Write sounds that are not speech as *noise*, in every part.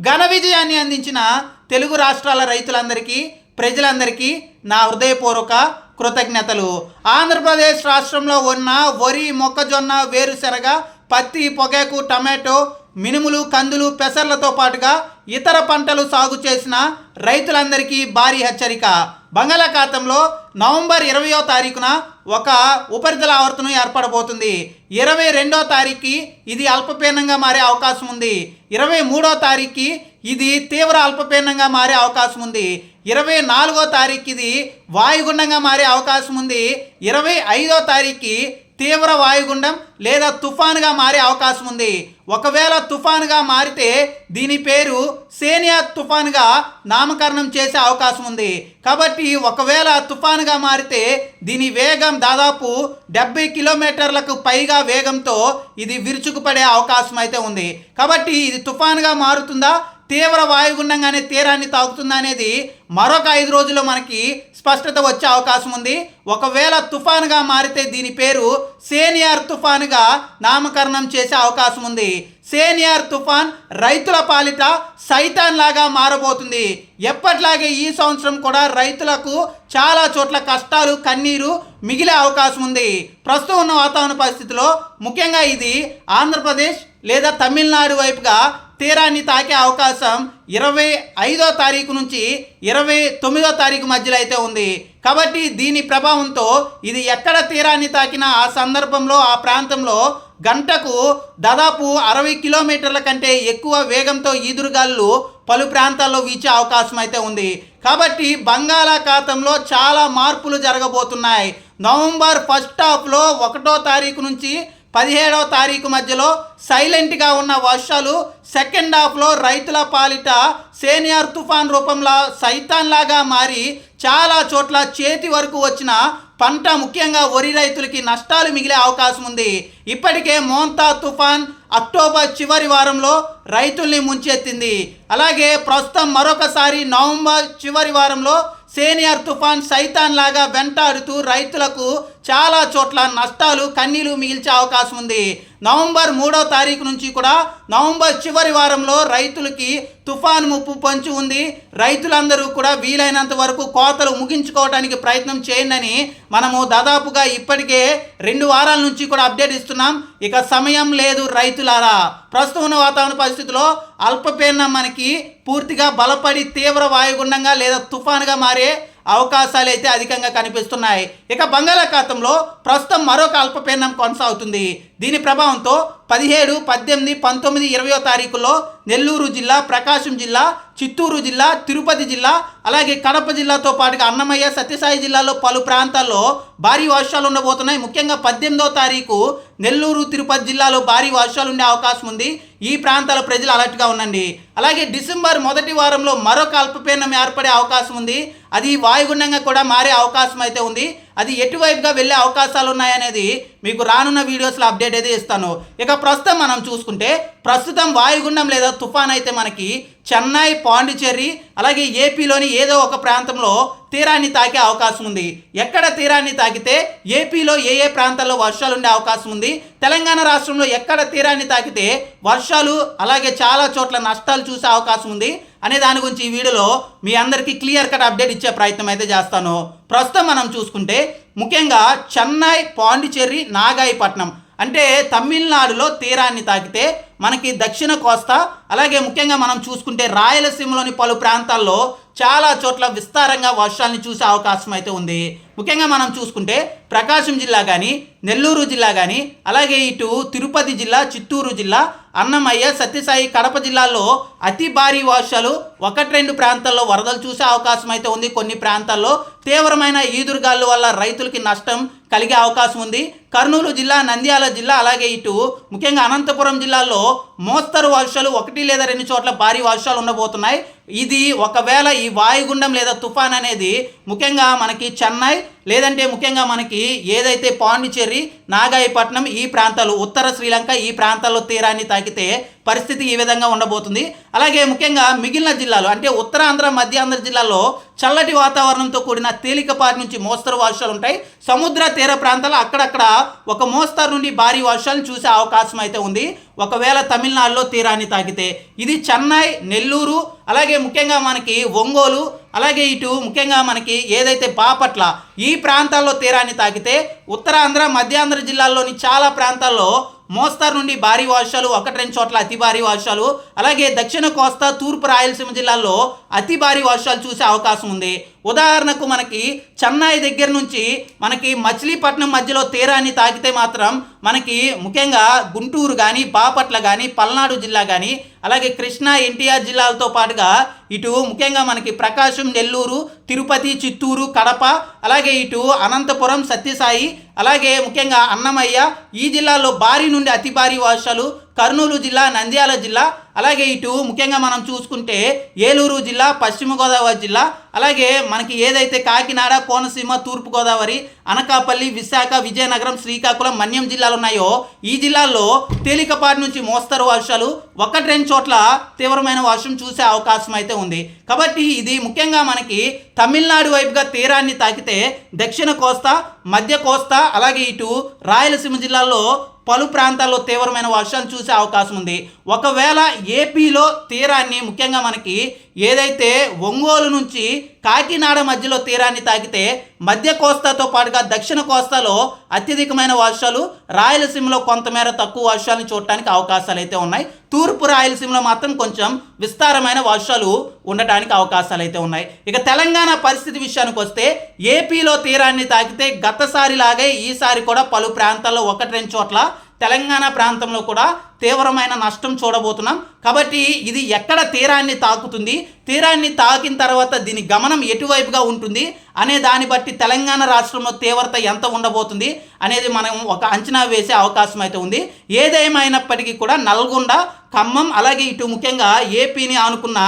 ఘన విజయాన్ని అందించిన తెలుగు రాష్ట్రాల రైతులందరికీ ప్రజలందరికీ నా హృదయపూర్వక కృతజ్ఞతలు. ఆంధ్రప్రదేశ్ రాష్ట్రంలో ఉన్న వరి మొక్కజొన్న వేరుశెనగ పత్తి పొగాకు టమాటో మినుములు కందులు పెసర్లతో పాటుగా ఇతర పంటలు సాగు చేసిన రైతులందరికీ భారీ హెచ్చరిక. బంగాళాఖాతంలో నవంబర్ ఇరవయో తారీఖున ఒక ఉపరితల ఆవర్తనం ఏర్పడబోతుంది. ఇరవై రెండో తారీఖుకి ఇది అల్పపీడనంగా మారే అవకాశం ఉంది. ఇరవై మూడో తారీఖుకి ఇది తీవ్ర అల్పపీడనంగా మారే అవకాశం ఉంది. ఇరవై నాలుగో తారీఖు ఇది వాయుగుండంగా మారే అవకాశం ఉంది. ఇరవై ఐదో తారీఖుకి తీవ్ర వాయుగుండం లేదా తుఫానుగా మారే అవకాశం ఉంది. ఒకవేళ తుఫానుగా మారితే దీని పేరు సేనియా తుఫానుగా నామకరణం చేసే అవకాశం ఉంది. కాబట్టి ఒకవేళ తుఫానుగా మారితే దీని వేగం దాదాపు డెబ్బై కిలోమీటర్లకు పైగా వేగంతో ఇది విరుచుకుపడే అవకాశం అయితే ఉంది. కాబట్టి ఇది తుఫానుగా మారుతుందా? తీవ్ర వాయుగుండంగానే తీరాన్ని తాకుతుందా అనేది మరొక ఐదు రోజుల్లో మనకి స్పష్టత వచ్చే అవకాశం ఉంది. ఒకవేళ తుఫానుగా మారితే దీని పేరు సేనియర్ తుఫానుగా నామకరణం చేసే అవకాశం ఉంది. సేనియర్ తుఫాన్ రైతుల పాలిట సైతాన్ లాగా మారబోతుంది. ఎప్పట్లాగే ఈ సంవత్సరం కూడా రైతులకు చాలా చోట్ల కష్టాలు కన్నీరు మిగిలే అవకాశం ఉంది. ప్రస్తుతం ఉన్న వాతావరణ పరిస్థితిలో ముఖ్యంగా ఇది ఆంధ్రప్రదేశ్ లేదా తమిళనాడు వైపుగా తీరాన్ని తాకే అవకాశం ఇరవై ఐదో తారీఖు నుంచి ఇరవై తొమ్మిదో తారీఖు మధ్యలో అయితే ఉంది. కాబట్టి దీని ప్రభావంతో ఇది ఎక్కడ తీరాన్ని తాకినా ఆ సందర్భంలో ఆ ప్రాంతంలో గంటకు దాదాపు అరవై కిలోమీటర్ల కంటే ఎక్కువ వేగంతో ఈదురుగాలు పలు ప్రాంతాల్లో వీచే అవకాశం అయితే ఉంది. కాబట్టి బంగాళాఖాతంలో చాలా మార్పులు జరగబోతున్నాయి. నవంబర్ ఫస్ట్ హాఫ్లో ఒకటో తారీఖు నుంచి పదిహేడవ తారీఖు మధ్యలో సైలెంట్గా ఉన్న వర్షాలు సెకండ్ హాఫ్లో రైతుల పాలిట సేనియర్ తుఫాన్ రూపంలో సైతాన్లాగా మారి చాలా చోట్ల చేతి వరకు వచ్చిన పంట ముఖ్యంగా వరి రైతులకి నష్టాలు మిగిలే అవకాశం ఉంది. ఇప్పటికే మోంతా తుఫాన్ అక్టోబర్ చివరి వారంలో రైతుల్ని ముంచెత్తింది. అలాగే ప్రస్తుతం మరొకసారి నవంబర్ చివరి వారంలో సేనియర్ తుఫాన్ సైతాన్ లాగా వెంటాడుతూ రైతులకు చాలా చోట్ల నష్టాలు కన్నీలు మిగిల్చే అవకాశం ఉంది. నవంబర్ మూడో తారీఖు నుంచి కూడా నవంబర్ చివరి వారంలో రైతులకి తుఫాను ముప్పు పంచి ఉంది. రైతులందరూ కూడా వీలైనంత వరకు కోతలు ముగించుకోవడానికి ప్రయత్నం చేయండి మనము దాదాపుగా ఇప్పటికే రెండు వారాల నుంచి కూడా అప్డేట్ ఇస్తున్నాం. ఇక సమయం లేదు రైతులారా. ప్రస్తుతం ఉన్న వాతావరణ పరిస్థితుల్లో అల్పపీడనం మనకి పూర్తిగా బలపడి తీవ్ర వాయుగుండంగా లేదా తుఫానుగా మారే అవకాశాలు అయితే అధికంగా కనిపిస్తున్నాయి. ఇక బంగాళాఖాతంలో ప్రస్తుతం మరొక అల్పపీడనం కొనసాగుతుంది. దీని ప్రభావంతో పదిహేడు పద్దెనిమిది పంతొమ్మిది ఇరవయో తారీఖుల్లో నెల్లూరు జిల్లా ప్రకాశం జిల్లా చిత్తూరు జిల్లా తిరుపతి జిల్లా అలాగే కడప జిల్లాతో పాటుగా అన్నమయ్య సత్యసాయి జిల్లాలో పలు ప్రాంతాల్లో భారీ వర్షాలు ఉండబోతున్నాయి. ముఖ్యంగా పద్దెనిమిదో తారీఖు నెల్లూరు తిరుపతి జిల్లాలో భారీ వర్షాలు ఉండే అవకాశం ఉంది. ఈ ప్రాంతాల ప్రజలు అలర్ట్గా ఉండండి. అలాగే డిసెంబర్ మొదటి వారంలో మరొక అల్పపీడనం ఏర్పడే అవకాశం ఉంది. అది వాయుగుండంగా కూడా మారే అవకాశం అయితే ఉంది. అది ఎటువైపుగా వెళ్ళే అవకాశాలు ఉన్నాయనేది మీకు రానున్న వీడియోస్లో అప్డేట్ అయితే ఇస్తాను. ఇక ప్రస్తుతం మనం చూసుకుంటే ప్రస్తుతం వాయుగుండం లేదా తుఫాన్ అయితే మనకి చెన్నై పాండిచేరి అలాగే ఏపీలోని ఏదో ఒక ప్రాంతంలో తీరాన్ని తాకే అవకాశం ఉంది. ఎక్కడ తీరాన్ని తాకితే ఏపీలో ఏ ఏ ప్రాంతాల్లో వర్షాలు ఉండే అవకాశం ఉంది. తెలంగాణ రాష్ట్రంలో ఎక్కడ తీరాన్ని తాకితే వర్షాలు అలాగే చాలా చోట్ల నష్టాలు చూసే అవకాశం ఉంది. అనే దాని గురించి ఈ వీడియోలో మీ అందరికీ క్లియర్ కట్ అప్డేట్ ఇచ్చే ప్రయత్నం అయితే చేస్తాను. ప్రస్తుతం మనం చూసుకుంటే ముఖ్యంగా చెన్నై పాండిచ్చేరి నాగాయపట్నం అంటే తమిళనాడులో తీరాన్ని తాకితే మనకి దక్షిణ కోస్తా అలాగే ముఖ్యంగా మనం చూసుకుంటే రాయలసీమలోని పలు ప్రాంతాల్లో చాలా చోట్ల విస్తారంగా వర్షాలను చూసే అవకాశం అయితే ఉంది. ముఖ్యంగా మనం చూసుకుంటే ప్రకాశం జిల్లా కానీ నెల్లూరు జిల్లా కానీ అలాగే ఇటు తిరుపతి జిల్లా చిత్తూరు జిల్లా అన్నమయ్య సత్యసాయి కడప జిల్లాల్లో అతి భారీ వర్షాలు ఒకటి రెండు ప్రాంతాల్లో వరదలు చూసే అవకాశం అయితే ఉంది. కొన్ని ప్రాంతాల్లో తీవ్రమైన ఈదురుగాలు వల్ల రైతులకి నష్టం కలిగే అవకాశం ఉంది. కర్నూలు జిల్లా నంద్యాల జిల్లా అలాగే ఇటు ముఖ్యంగా అనంతపురం జిల్లాలో మోస్తరు వర్షాలు ఒకటి లేదా రెండు చోట్ల భారీ వర్షాలు ఉండబోతున్నాయి. ఇది ఒకవేళ ఈ వాయుగుండం లేదా తుఫాన్ అనేది ముఖ్యంగా మనకి చెన్నై లేదంటే ముఖ్యంగా మనకి ఏదైతే పాండిచ్చేరి నాగాయపట్నం ఈ ప్రాంతాలు ఉత్తర శ్రీలంక ఈ ప్రాంతాల్లో తీరాన్ని తాకితే పరిస్థితి ఈ విధంగా ఉండబోతుంది. అలాగే ముఖ్యంగా మిగిలిన జిల్లాలు అంటే ఉత్తరాంధ్ర మధ్యాంధ్ర జిల్లాల్లో చల్లటి వాతావరణంతో కూడిన తేలికపాటి నుంచి మోస్తరు వర్షాలు ఉంటాయి. సముద్ర తీర ప్రాంతాలు అక్కడక్కడ ఒక మోస్తరు నుండి భారీ వర్షాలను చూసే అవకాశం అయితే ఉంది. ఒకవేళ తమిళనాడులో తీరాన్ని తాకితే ఇది చెన్నై నెల్లూరు అలాగే ముఖ్యంగా మనకి ఒంగోలు అలాగే ఇటు ముఖ్యంగా మనకి ఏదైతే బాపట్ల ఈ ప్రాంతాల్లో తీరాన్ని తాకితే ఉత్తరాంధ్ర మధ్యాంధ్ర జిల్లాల్లోని చాలా ప్రాంతాల్లో మోస్తారు నుండి భారీ వర్షాలు ఒకటి రెండు చోట్ల అతి భారీ వర్షాలు అలాగే దక్షిణ కోస్తా తూర్పు రాయలసీమ జిల్లాల్లో అతి భారీ వర్షాలు చూసే అవకాశం ఉంది. ఉదాహరణకు మనకి చెన్నై దగ్గర నుంచి మనకి మచిలీపట్నం మధ్యలో తీరాన్ని తాకితే మాత్రం మనకి ముఖ్యంగా గుంటూరు కానీ బాపట్ల కానీ పల్నాడు జిల్లా కానీ అలాగే కృష్ణా ఎన్టీఆర్ జిల్లాలతో పాటుగా ఇటు ముఖ్యంగా మనకి ప్రకాశం నెల్లూరు తిరుపతి చిత్తూరు కడప అలాగే ఇటు అనంతపురం సత్యసాయి అలాగే ముఖ్యంగా అన్నమయ్య ఈ జిల్లాల్లో భారీ నుండి అతి భారీ వర్షాలు కర్నూలు జిల్లా నంద్యాల జిల్లా అలాగే ఇటు ముఖ్యంగా మనం చూసుకుంటే ఏలూరు జిల్లా పశ్చిమ గోదావరి జిల్లా అలాగే మనకి ఏదైతే కాకినాడ కోనసీమ తూర్పుగోదావరి అనకాపల్లి విశాఖ విజయనగరం శ్రీకాకుళం మన్యం జిల్లాలు ఉన్నాయో ఈ జిల్లాల్లో తేలికపాటి నుంచి మోస్తరు వర్షాలు ఒకటి రెండు చోట్ల తీవ్రమైన వర్షం చూసే అవకాశం అయితే ఉంది. కాబట్టి ఇది ముఖ్యంగా మనకి తమిళనాడు వైపుగా తీరాన్ని తాకితే దక్షిణ కోస్తా మధ్య కోస్తా అలాగే ఇటు రాయలసీమ జిల్లాల్లో పలు ప్రాంతాల్లో తీవ్రమైన వర్షాలు చూసే అవకాశం ఉంది. ఒకవేళ ఏపీలో తీరాన్ని ముఖ్యంగా మనకి ఏదైతే ఒంగోలు నుంచి కాకినాడ మధ్యలో తీరాన్ని తాకితే మధ్య కోస్తాతో పాటుగా దక్షిణ కోస్తాలో అత్యధికమైన వర్షాలు రాయలసీమలో కొంతమేర తక్కువ వర్షాలను చూడటానికి అవకాశాలు అయితే ఉన్నాయి. తూర్పు రాయలసీమలో మాత్రం కొంచెం విస్తారమైన వర్షాలు ఉండటానికి అవకాశాలు అయితే ఉన్నాయి. ఇక తెలంగాణ పరిస్థితి విషయానికి వస్తే ఏపీలో తీరాన్ని తాకితే గతసారి లాగే ఈసారి కూడా పలు ప్రాంతాల్లో ఒకటి రెండు చోట్ల తెలంగాణ ప్రాంతంలో కూడా తీవ్రమైన నష్టం చూడబోతున్నాం. కాబట్టి ఇది ఎక్కడ తీరాన్ని తాకుతుంది? తీరాన్ని తాకిన తర్వాత దీని గమనం ఎటువైపుగా ఉంటుంది? అనే దాన్ని బట్టి తెలంగాణ రాష్ట్రంలో తీవ్రత ఎంత ఉండబోతుంది? అనేది మనం ఒక అంచనా వేసే అవకాశం అయితే ఉంది. ఏదేమైనప్పటికీ కూడా నల్గొండ ఖమ్మం అలాగే ఇటు ముఖ్యంగా ఏపీని ఆనుకున్న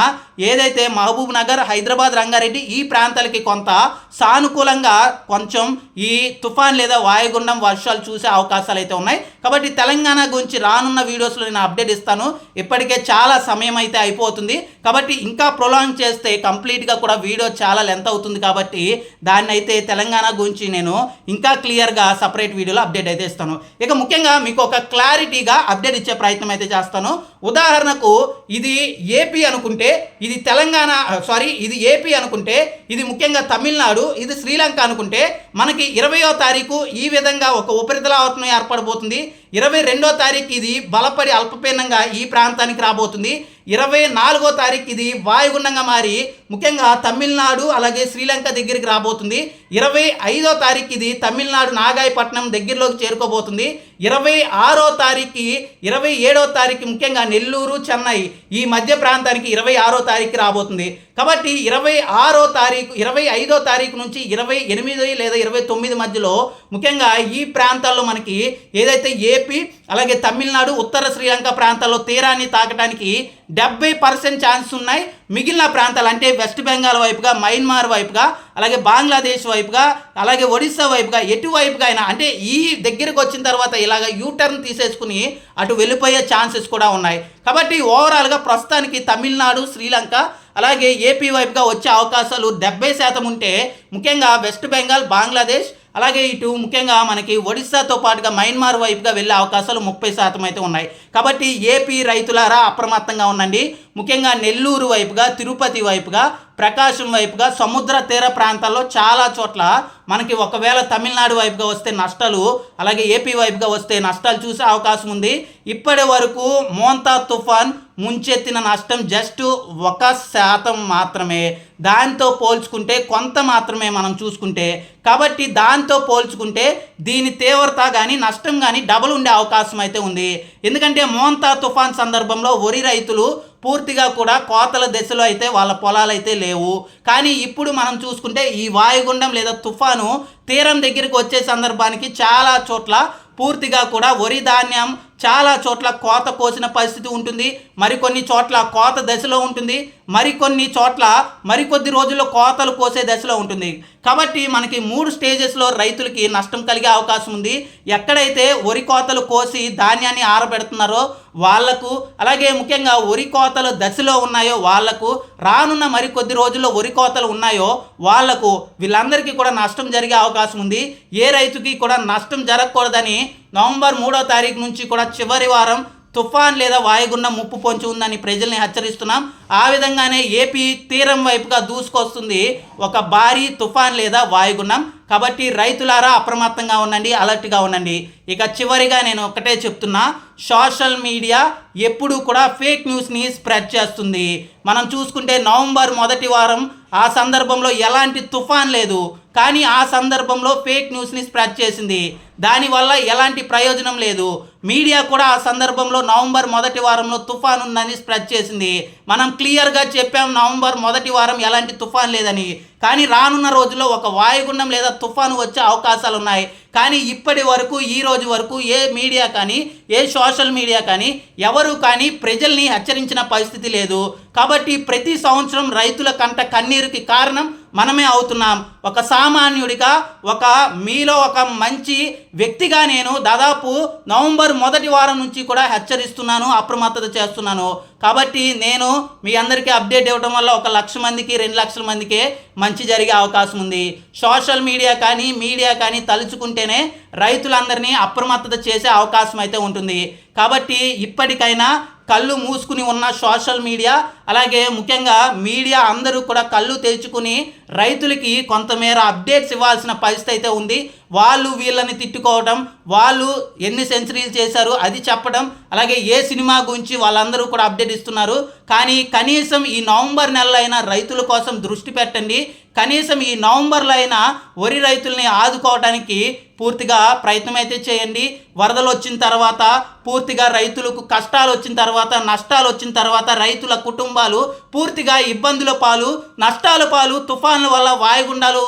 ఏదైతే మహబూబ్ నగర్ హైదరాబాద్ రంగారెడ్డి ఈ ప్రాంతాలకి కొంత సానుకూలంగా కొంచెం ఈ తుఫాన్ లేదా వాయుగుండం వర్షాలు చూసే అవకాశాలు అయితే ఉన్నాయి. కాబట్టి తెలంగాణ గురించి రానున్న వీడియోస్లో నేను అప్డేట్ ఇస్తాను. ఇప్పటికే చాలా సమయం అయితే అయిపోతుంది. కాబట్టి ఇంకా ప్రొలాంగ్ చేస్తే కంప్లీట్గా కూడా వీడియో చాలా లెంత్ అవుతుంది కాబట్టి దాన్ని అయితే తెలంగాణ గురించి నేను ఇంకా క్లియర్గా సపరేట్ వీడియోలో అప్డేట్ అయితే ఇస్తాను. ఇక ముఖ్యంగా మీకు ఒక క్లారిటీగా అప్డేట్ ఇచ్చే ప్రయత్నం అయితే చేస్తాను. ఉదాహరణకు ఇది ఏపీ అనుకుంటే ఇది తెలంగాణ సారీ ఇది ఏపీ అనుకుంటే ఇది ముఖ్యంగా తమిళనాడు ఇది శ్రీలంక అనుకుంటే మనకి ఇరవయో తారీఖు ఈ విధంగా ఒక ఉపరితలావర్తనం ఏర్పడబోతుంది. ఇరవై రెండో తారీఖు ఇది బలపడి అల్పపీనంగా ఈ ప్రాంతానికి రాబోతుంది. ఇరవై నాలుగో తారీఖు ఇది వాయుగుండంగా మారి ముఖ్యంగా తమిళనాడు అలాగే శ్రీలంక దగ్గరికి రాబోతుంది. ఇరవై ఐదో తారీఖు ఇది తమిళనాడు నాగాయపట్నం దగ్గరలోకి చేరుకోబోతుంది. ఇరవై ఆరో తారీఖు ఇరవై ఏడో తారీఖు ముఖ్యంగా నెల్లూరు చెన్నై ఈ మధ్య ప్రాంతానికి ఇరవై ఆరో తారీఖు రాబోతుంది. కాబట్టి ఇరవై ఆరో తారీఖు ఇరవై ఐదో తారీఖు నుంచి ఇరవై ఎనిమిది లేదా ఇరవై తొమ్మిది మధ్యలో ముఖ్యంగా ఈ ప్రాంతాల్లో మనకి ఏదైతే ఏపీ అలాగే తమిళనాడు ఉత్తర శ్రీలంక ప్రాంతాల్లో తీరాన్ని తాకడానికి డెబ్బై పర్సెంట్ ఛాన్స్ ఉన్నాయి మిగిలిన ప్రాంతాలు అంటే వెస్ట్ బెంగాల్ వైపుగా మయన్మార్ వైపుగా అలాగే బంగ్లాదేశ్ వైపుగా అలాగే ఒడిస్సా వైపుగా ఎటువైపుగా అయినా అంటే ఈ దగ్గరకు వచ్చిన తర్వాత ఇలాగ యూటర్న్ తీసేసుకుని అటు వెళ్ళిపోయే ఛాన్సెస్ కూడా ఉన్నాయి. కాబట్టి ఓవరాల్గా ప్రస్తుతానికి తమిళనాడు శ్రీలంక అలాగే ఏపీ వైపుగా వచ్చే అవకాశాలు డెబ్బై శాతం ఉంటే ముఖ్యంగా వెస్ట్ బెంగాల్ బంగ్లాదేశ్ అలాగే ఇటు ముఖ్యంగా మనకి ఒడిస్సాతో పాటుగా మయన్మార్ వైపుగా వెళ్ళే అవకాశాలు ముప్పై శాతం అయితే ఉన్నాయి. కాబట్టి ఏపీ రైతులారా అప్రమత్తంగా ఉండండి. ముఖ్యంగా నెల్లూరు వైపుగా తిరుపతి వైపుగా ప్రకాశం వైపుగా సముద్ర తీర ప్రాంతాల్లో చాలా చోట్ల మనకి ఒకవేళ తమిళనాడు వైపుగా వస్తే నష్టాలు అలాగే ఏపీ వైపుగా వస్తే నష్టాలు చూసే అవకాశం ఉంది. ఇప్పటి వరకు మోంతా తుఫాన్ ముంచెత్తిన నష్టం జస్ట్ ఒక శాతం మాత్రమే. దాంతో పోల్చుకుంటే కొంత మాత్రమే మనం చూసుకుంటే. కాబట్టి దాంతో పోల్చుకుంటే దీని తీవ్రత కానీ నష్టం కానీ డబుల్ ఉండే అవకాశం అయితే ఉంది. ఎందుకంటే మోంతా తుఫాన్ సందర్భంలో వరి రైతులు పూర్తిగా కూడా కోతల దశలో అయితే వాళ్ళ పొలాలు అయితే లేవు. కానీ ఇప్పుడు మనం చూసుకుంటే ఈ వాయుగుండం లేదా తుఫాను తీరం దగ్గరికి వచ్చే సందర్భానికి చాలా చోట్ల పూర్తిగా కూడా వరి ధాన్యం చాలా చోట్ల కోత కోసిన పరిస్థితి ఉంటుంది. మరికొన్ని చోట్ల కోత దశలో ఉంటుంది. మరికొన్ని చోట్ల మరికొద్ది రోజుల్లో కోతలు కోసే దశలో ఉంటుంది. కాబట్టి మనకి మూడు స్టేజెస్లో రైతులకి నష్టం కలిగే అవకాశం ఉంది. ఎక్కడైతే వరి కోతలు కోసి ధాన్యాన్ని ఆరబెడుతున్నారో వాళ్ళకు అలాగే ముఖ్యంగా వరి కోతలు దశలో ఉన్నాయో వాళ్ళకు రానున్న మరికొద్ది రోజుల్లో వరి కోతలు ఉన్నాయో వాళ్ళకు వీళ్ళందరికీ కూడా నష్టం జరిగే అవకాశం ఉంది. ఏ రైతుకి కూడా నష్టం జరగకూడదని నవంబర్ మూడో తారీఖు నుంచి కూడా చివరి వారం తుఫాన్ లేదా వాయుగుండం ముప్పు పొంచి ఉందని ప్రజల్ని హెచ్చరిస్తున్నాం. ఆ విధంగానే ఏపీ తీరం వైపుగా దూసుకొస్తుంది ఒక భారీ తుఫాన్ లేదా వాయుగుండం. కాబట్టి రైతులారా అప్రమత్తంగా ఉండండి అలర్ట్గా ఉండండి. ఇక చివరిగా నేను ఒకటే చెప్తున్నా సోషల్ మీడియా ఎప్పుడూ కూడా ఫేక్ న్యూస్ని స్ప్రెడ్ చేస్తుంది. మనం చూసుకుంటే నవంబర్ మొదటి వారం ఆ సందర్భంలో ఎలాంటి తుఫాన్ లేదు. కానీ ఆ సందర్భంలో ఫేక్ న్యూస్ని స్ప్రెడ్ చేసింది. దానివల్ల ఎలాంటి ప్రయోజనం లేదు. మీడియా కూడా ఆ సందర్భంలో నవంబర్ మొదటి వారంలో తుఫాన్ ఉందని స్ప్రెడ్ చేసింది. మనం క్లియర్గా చెప్పాం నవంబర్ మొదటి వారం ఎలాంటి తుఫాన్ లేదని. కానీ రానున్న రోజుల్లో ఒక వాయుగుండం లేదా తుఫాను వచ్చే అవకాశాలు ఉన్నాయి కానీ ఇప్పటి వరకు ఈ రోజు వరకు ఏ మీడియా కానీ ఏ సోషల్ మీడియా కానీ ఎవరు కానీ ప్రజల్ని హెచ్చరించిన పరిస్థితి లేదు. కాబట్టి ప్రతి సంవత్సరం రైతుల కంట కన్నీరుకి కారణం మనమే అవుతున్నాం. ఒక సామాన్యుడిగా ఒక మీలో ఒక మంచి వ్యక్తిగా నేను దాదాపు నవంబర్ మొదటి వారం నుంచి కూడా హెచ్చరిస్తున్నాను అప్రమత్తత చేస్తున్నాను. కాబట్టి నేను మీ అందరికీ అప్డేట్ ఇవ్వడం వల్ల ఒక లక్ష మందికి రెండు లక్షల మందికే మంచి జరిగే అవకాశం ఉంది. సోషల్ మీడియా కానీ మీడియా కానీ తలుచుకుంటేనే రైతులందరినీ అప్రమత్తత చేసే అవకాశం అయితే ఉంటుంది. కాబట్టి ఇప్పటికైనా కళ్ళు మూసుకుని ఉన్న సోషల్ మీడియా అలాగే ముఖ్యంగా మీడియా అందరూ కూడా కళ్ళు తెరుచుకుని రైతులకి కొంతమేర అప్డేట్స్ ఇవ్వాల్సిన పరిస్థితి అయితే ఉంది. వాళ్ళు వీళ్ళని తిట్టుకోవడం వాళ్ళు ఎన్ని సెంచరీలు చేశారు అది చెప్పడం అలాగే ఏ సినిమా గురించి వాళ్ళందరూ కూడా అప్డేట్ ఇస్తున్నారు. కానీ కనీసం ఈ నవంబర్ నెలలో అయినా రైతుల కోసం దృష్టి పెట్టండి. కనీసం ఈ నవంబర్లో అయినా వరి రైతుల్ని ఆదుకోవడానికి పూర్తిగా ప్రయత్నం అయితే చేయండి. వరదలు వచ్చిన తర్వాత పూర్తిగా రైతులకు కష్టాలు వచ్చిన తర్వాత నష్టాలు వచ్చిన తర్వాత రైతుల కుటుంబాలు పూర్తిగా ఇబ్బందుల పాలు నష్టాల పాలు తుఫాన్ల వల్ల వాయుగుండాలు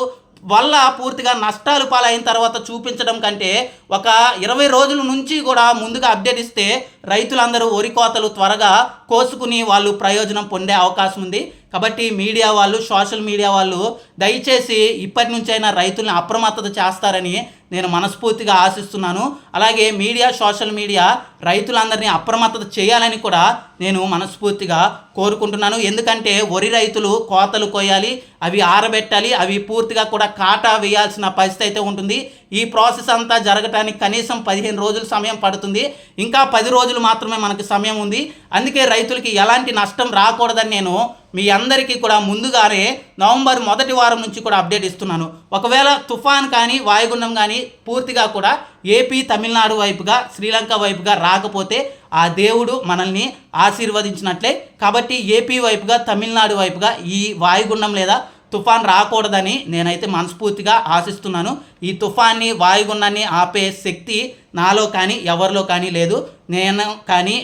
వల్ల పూర్తిగా నష్టాలు పాలైన తర్వాత చూపించడం కంటే ఒక ఇరవై రోజుల నుంచి కూడా ముందుగా అప్డేట్ ఇస్తే రైతులందరూ వరి కోతలు త్వరగా కోసుకుని వాళ్ళు ప్రయోజనం పొందే అవకాశం ఉంది. కాబట్టి మీడియా వాళ్ళు సోషల్ మీడియా వాళ్ళు దయచేసి ఇప్పటి నుంచైనా రైతుల్ని అప్రమత్తత చేస్తారని నేను మనస్ఫూర్తిగా ఆశిస్తున్నాను. అలాగే మీడియా సోషల్ మీడియా రైతులందరినీ అప్రమత్తత చేయాలని కూడా నేను మనస్ఫూర్తిగా కోరుకుంటున్నాను. ఎందుకంటే వరి రైతులు కోతలు కోయాలి అవి ఆరబెట్టాలి అవి పూర్తిగా కూడా కాటా వేయాల్సిన పరిస్థితి అయితే ఉంటుంది. ఈ ప్రాసెస్ అంతా జరగటానికి కనీసం పదిహేను రోజులు సమయం పడుతుంది. ఇంకా పది రోజులు మాత్రమే మనకు సమయం ఉంది. అందుకే రైతులకి ఎలాంటి నష్టం రాకూడదని నేను మీ అందరికీ కూడా ముందుగానే నవంబర్ మొదటి వారం నుంచి కూడా అప్డేట్ ఇస్తున్నాను. ఒకవేళ తుఫాన్ కానీ వాయుగుండం కానీ పూర్తిగా కూడా ఏపీ తమిళనాడు వైపుగా శ్రీలంక వైపుగా రాకపోతే ఆ దేవుడు మనల్ని ఆశీర్వదించినట్లే. కాబట్టి ఏపీ వైపుగా తమిళనాడు వైపుగా ఈ వాయుగుండం లేదా తుఫాన్ రాకూడదని నేనైతే మనస్ఫూర్తిగా ఆశిస్తున్నాను. ఈ తుఫాన్ని వాయుగుండాన్ని ఆపే శక్తి నాలో కానీ ఎవరిలో కానీ లేదు. నేను కానీ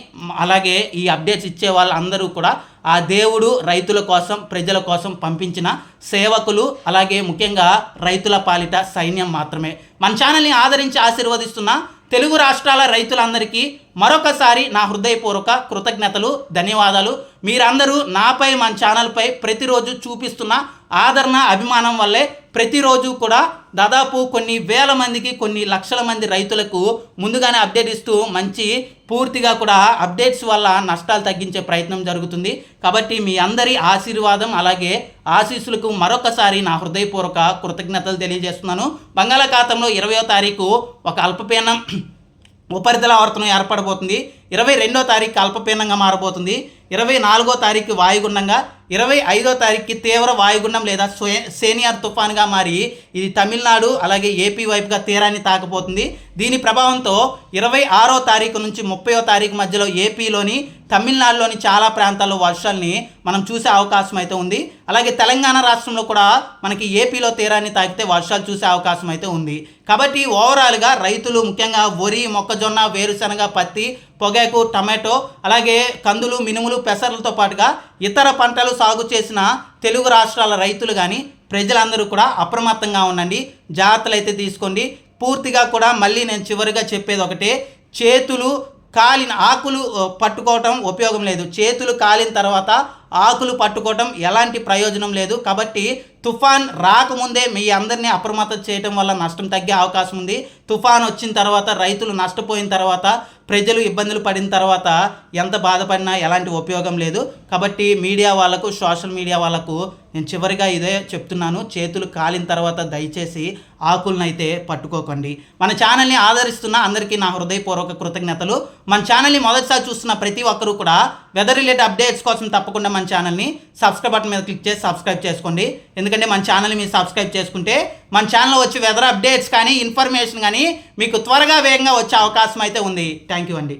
అలాగే ఈ అప్డేట్స్ ఇచ్చే వాళ్ళందరూ కూడా ఆ దేవుడు రైతుల కోసం ప్రజల కోసం పంపించిన సేవకులు అలాగే ముఖ్యంగా రైతుల పాలిట సైన్యం మాత్రమే. మన ఛానల్ని ఆదరించి ఆశీర్వదిస్తున్న తెలుగు రాష్ట్రాల రైతులందరికీ మరొకసారి నా హృదయపూర్వక కృతజ్ఞతలు ధన్యవాదాలు. మీరందరూ నాపై మన ఛానల్పై ప్రతిరోజు చూపిస్తున్న ఆదరణ అభిమానం వల్లే ప్రతిరోజు కూడా దాదాపు కొన్ని వేల మందికి కొన్ని లక్షల మంది రైతులకు ముందుగానే అప్డేట్ ఇస్తూ మంచి పూర్తిగా కూడా అప్డేట్స్ వల్ల నష్టాలు తగ్గించే ప్రయత్నం జరుగుతుంది. కాబట్టి మీ అందరి ఆశీర్వాదం అలాగే ఆశీస్సులకు మరొకసారి నా హృదయపూర్వక కృతజ్ఞతలు తెలియజేస్తున్నాను. బంగాళాఖాతంలో ఇరవయో తారీఖు ఒక అల్పపీనం *clears throat* ఉపరితల ఆవర్తనం ఏర్పడబోతుంది. ఇరవై రెండో తారీఖు అల్పపీనంగా మారబోతుంది. ఇరవై నాలుగో తారీఖు వాయుగుండంగా ఇరవై ఐదో తారీఖుకి తీవ్ర వాయుగుండం లేదా సేనియర్ తుఫాన్గా మారి ఇది తమిళనాడు అలాగే ఏపీ వైపుగా తీరాన్ని తాకపోతుంది. దీని ప్రభావంతో ఇరవై ఆరో తారీఖు నుంచి ముప్పయో తారీఖు మధ్యలో ఏపీలోని తమిళనాడులోని చాలా ప్రాంతాల్లో వర్షాల్ని మనం చూసే అవకాశం అయితే ఉంది. అలాగే తెలంగాణ రాష్ట్రంలో కూడా మనకి ఏపీలో తీరాన్ని తాకితే వర్షాలు చూసే అవకాశం అయితే ఉంది. కాబట్టి ఓవరాల్గా రైతులు ముఖ్యంగా వరి మొక్కజొన్న వేరుశనగ పత్తి పొగాకు టమాటో అలాగే కందులు మినుములు పెసర్లతో పాటుగా ఇతర పంటలు సాగు చేసిన తెలుగు రాష్ట్రాల రైతులు కానీ ప్రజలందరూ కూడా అప్రమత్తంగా ఉండండి. జాగ్రత్తలు అయితే తీసుకోండి. పూర్తిగా కూడా మళ్ళీ నేను చివరిగా చెప్పేది ఒకటే చేతులు కాలిన ఆకులు పట్టుకోవటం ఉపయోగం లేదు. చేతులు కాలిన తర్వాత ఆకులు పట్టుకోవటం ఎలాంటి ప్రయోజనం లేదు. కాబట్టి తుఫాన్ రాకముందే మీ అందరినీ అప్రమత్తం చేయటం వల్ల నష్టం తగ్గే అవకాశం ఉంది. తుఫాన్ వచ్చిన తర్వాత రైతులు నష్టపోయిన తర్వాత ప్రజలు ఇబ్బందులు పడిన తర్వాత ఎంత బాధపడినా ఎలాంటి ఉపయోగం లేదు. కాబట్టి మీడియా వాళ్ళకు సోషల్ మీడియా వాళ్ళకు నేను చివరిగా ఇదే చెప్తున్నాను. చేతులు కాలిన తర్వాత దయచేసి ఆకులను అయితే పట్టుకోకండి. మన ఛానల్ని ఆదరిస్తున్న అందరికీ నా హృదయపూర్వక కృతజ్ఞతలు. మన ఛానల్ని మొదటిసారి చూస్తున్న ప్రతి ఒక్కరూ కూడా వెదర్ రిలేటెడ్ అప్డేట్స్ కోసం తప్పకుండా మన ఛానల్ని సబ్స్క్రైబ్ బటన్ మీద క్లిక్ చేసి సబ్స్క్రైబ్ చేసుకోండి. ఎందుకంటే మన ఛానల్ని మీరు సబ్స్క్రైబ్ చేసుకుంటే మన ఛానల్లో వచ్చే వెదర్ అప్డేట్స్ కానీ ఇన్ఫర్మేషన్ కానీ మీకు త్వరగా వేగంగా వచ్చే అవకాశం అయితే ఉంది. థ్యాంక్ యూ అండి.